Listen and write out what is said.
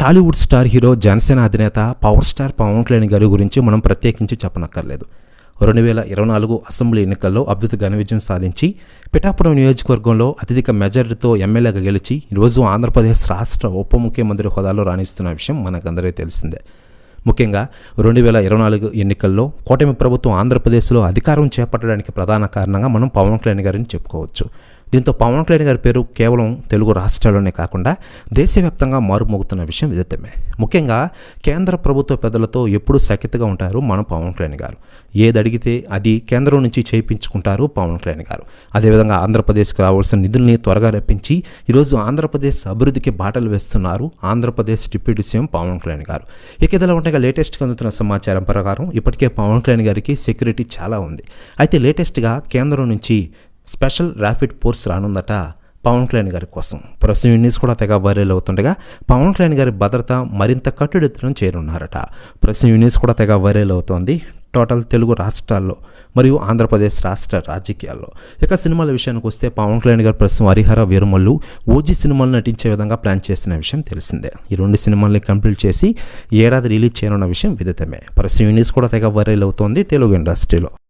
Tollywood star hero Janasena అధినేత power star Pawan Kalyan గారి గురించి మనం ప్రత్యేకించి చెప్పనక్కర్లేదు. రెండు వేల ఇరవై నాలుగు అసెంబ్లీ ఎన్నికల్లో అభ్యుత ఘన విజయం సాధించి పిఠాపురం నియోజకవర్గంలో అత్యధిక మెజారిటీతో ఎమ్మెల్యేగా గెలిచి ఈరోజు ఆంధ్రప్రదేశ్ రాష్ట్ర ఉప ముఖ్యమంత్రి హోదాలో రాణిస్తున్న విషయం మనకందరికీ తెలిసిందే. ముఖ్యంగా రెండు వేల ఇరవై నాలుగు ఎన్నికల్లో కూటమి ప్రభుత్వం ఆంధ్రప్రదేశ్లో అధికారం చేపట్టడానికి ప్రధాన కారణంగా మనం పవన్ కళ్యాణ్ గారిని చెప్పుకోవచ్చు. దీంతో పవన్ కళ్యాణ్ గారి పేరు కేవలం తెలుగు రాష్ట్రాల్లోనే కాకుండా దేశవ్యాప్తంగా మారుమోగుతున్న విషయం విదితమే ముఖ్యంగా కేంద్ర ప్రభుత్వ పెద్దలతో ఎప్పుడూ సఖ్యతగా ఉంటారు మన పవన్ కళ్యాణ్ గారు. ఏది అడిగితే అది కేంద్రం నుంచి చేయించుకుంటారు పవన్ కళ్యాణ్ గారు. అదేవిధంగా ఆంధ్రప్రదేశ్కి రావాల్సిన నిధుల్ని త్వరగా రప్పించి ఈరోజు ఆంధ్రప్రదేశ్ అభివృద్ధికి బాటలు వేస్తున్నారు ఆంధ్రప్రదేశ్ డిప్యూటీ సీఎం పవన్ కళ్యాణ్ గారు. ఇక ఇదిలా ఉండగా లేటెస్ట్గా అందుతున్న సమాచారం ప్రకారం ఇప్పటికే పవన్ కళ్యాణ్ గారికి సెక్యూరిటీ చాలా ఉంది. అయితే లేటెస్ట్గా కేంద్రం నుంచి స్పెషల్ ర్యాపిడ్ ఫోర్స్ రానుందట పవన్ కళ్యాణ్ గారి కోసం. ప్రస్తుతం ఈ న్యూస్ కూడా తెగ వైరల్ అవుతుండగా పవన్ కళ్యాణ్ గారి భద్రత మరింత కట్టుదిట్టం చేరున్నారట. ప్రస్తుతం ఈ న్యూస్ కూడా తెగ వైరల్ అవుతోంది. టోటల్ తెలుగు రాష్ట్రాల్లో మరియు ఆంధ్రప్రదేశ్ రాష్ట్ర రాజకీయాల్లో. ఇక సినిమాల విషయానికి వస్తే పవన్ కళ్యాణ్ గారు ప్రస్తుతం హరిహర వీరమల్లు ఓజీ సినిమాలు నటించే విధంగా ప్లాన్ చేసిన విషయం తెలిసిందే. ఈ రెండు సినిమాల్ని కంప్లీట్ చేసి ఏడాది రిలీజ్ చేయనున్న విషయం విదితమే. ప్రస్తుతం ఈ న్యూస్ కూడా తెగ వైరల్ అవుతోంది తెలుగు ఇండస్ట్రీలో.